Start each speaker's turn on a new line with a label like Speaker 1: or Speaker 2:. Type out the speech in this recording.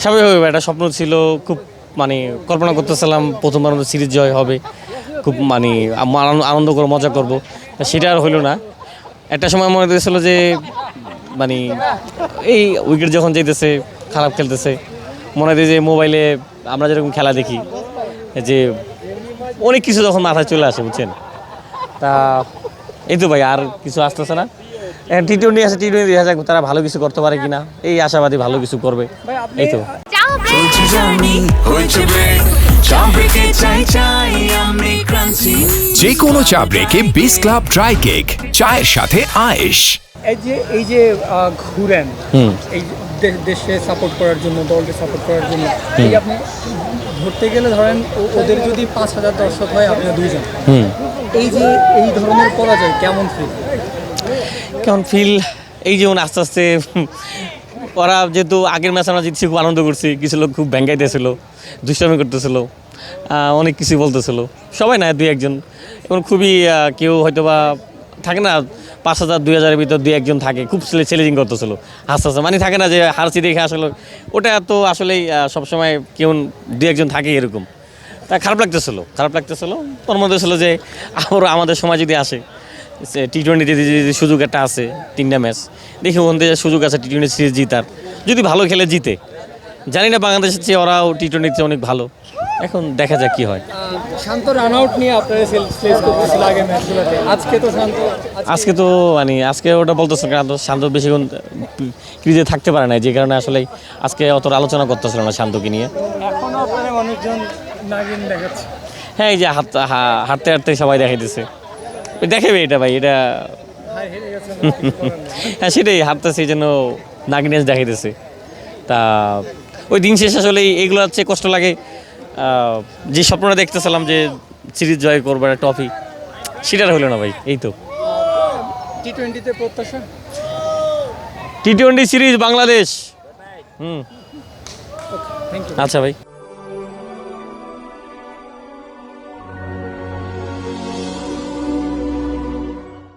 Speaker 1: স্বাভাবিকভাবে একটা স্বপ্ন ছিল, খুব মানে কল্পনা করতেছিলাম প্রথমবার মতো সিরিজ জয় হবে, খুব মানে আনন্দ- আনন্দ করে মজা করব। সেটা আর হইল না। একটা সময় মনে হতেছিল যে মানে এই উইকেট যখন যেতেছে খারাপ খেলতেছে, মনে হয় যে মোবাইলে আমরা যেরকম খেলা দেখি, যে অনেক কিছু যখন মাথায় চলে আসে, বুঝছেন? তা এই তো ভাই, আর কিছু আসতেছে না। টি টোয়েন্টি আছে টি টোয়েন্টি দেখা যাক তারা ভালো কিছু করতে পারে কিনা? এই আশাবাদী ভালো কিছু করবে। এই তো।
Speaker 2: যে কোনো চা ব্রেকে বিস ক্লাব ড্রাই কেক চায়ের সাথে আয়েশ।
Speaker 3: এই যে এই যে ঘুরেন
Speaker 1: হুম।
Speaker 3: এই দেশে সাপোর্ট করার জন্য দলকে সাপোর্ট করার জন্য এই আপনি ধরতে গেলে ধরেন ওদের যদি পাঁচ হাজার দর্শক হয় আপনার দুইজন।
Speaker 1: হুম।
Speaker 3: এই যে এই ধরনের পরাজয় কেমন ফিল
Speaker 1: কেমন ফিল এই যেমন আস্তে আস্তে, ওরা যেহেতু আগের ম্যাচ আমরা জিতছি, খুব আনন্দ করছি। কিছু লোক খুব ভেঙ্গাইতেছিল দুষ্টামি করতেছিল অনেক কিছু বলতেছিল। সবাই না, দুই একজন। এবং খুবই কেউ হয়তো বা থাকে না, পাঁচ হাজার, দুই হাজারের ভিতর দুই একজন থাকে, খুব ছেলে চ্যালেঞ্জিং করতেছিল। হাসতে হাসতে মানে থাকে না যে হারছি দেখে আসলে, ওটা তো আসলেই সবসময় কেউ দুই একজন থাকে এরকম। তা খারাপ লাগতেছিল খারাপ লাগতেছিল। তোর মধ্যে ছিল যে, আবারও আমাদের সময় যদি আসে টি টোয়েন্টিতে সুযোগ একটা আছে তিনটা ম্যাচ দেখি ওখান থেকে সুযোগ আছে টি টোয়েন্টি সিরিজ জিতার। যদি ভালো খেলে জিতে। জানি না বাংলাদেশের চেয়ে ওরাও টি টোয়েন্টিতে অনেক ভালো। এখন দেখা যাক কি হয়।
Speaker 3: শান্ত রান আউট নিয়ে আপনারা প্লেস করতেছিল আগে ম্যাচগুলোতে আজকে তো শান্ত
Speaker 1: আজকে তো মানে আজকে ওটা বলতেছিল তো শান্ত বেশিক্ষণ ক্রিজে থাকতে পারে না যে কারণে আসলে আজকে অত আলোচনা করতেছিল না শান্তকে নিয়ে।
Speaker 3: আপনারা মানুষজন নাগিন দেখাচ্ছে।
Speaker 1: হ্যাঁ এই যে হাঁটতে হাঁটতে সবাই দেখাইতেছে। দেখাবে এটা ভাই এটা। হ্যাঁ সেটাই হাঁটতেছে জন্য নাগিনেস দেখাইতেছে। তা ওই দিন শেষ আসলে এইগুলো হচ্ছে কষ্ট লাগে। যে স্বপ্নটা দেখতেছিলাম যে সিরিজ জয় করব একটা ট্রফি সেটার হলো না ভাই এই তো।
Speaker 3: টি টোয়েন্টিতে প্রত্যাশা?
Speaker 1: T twenty series Bangladesh. হুম। আচ্ছা ভাই।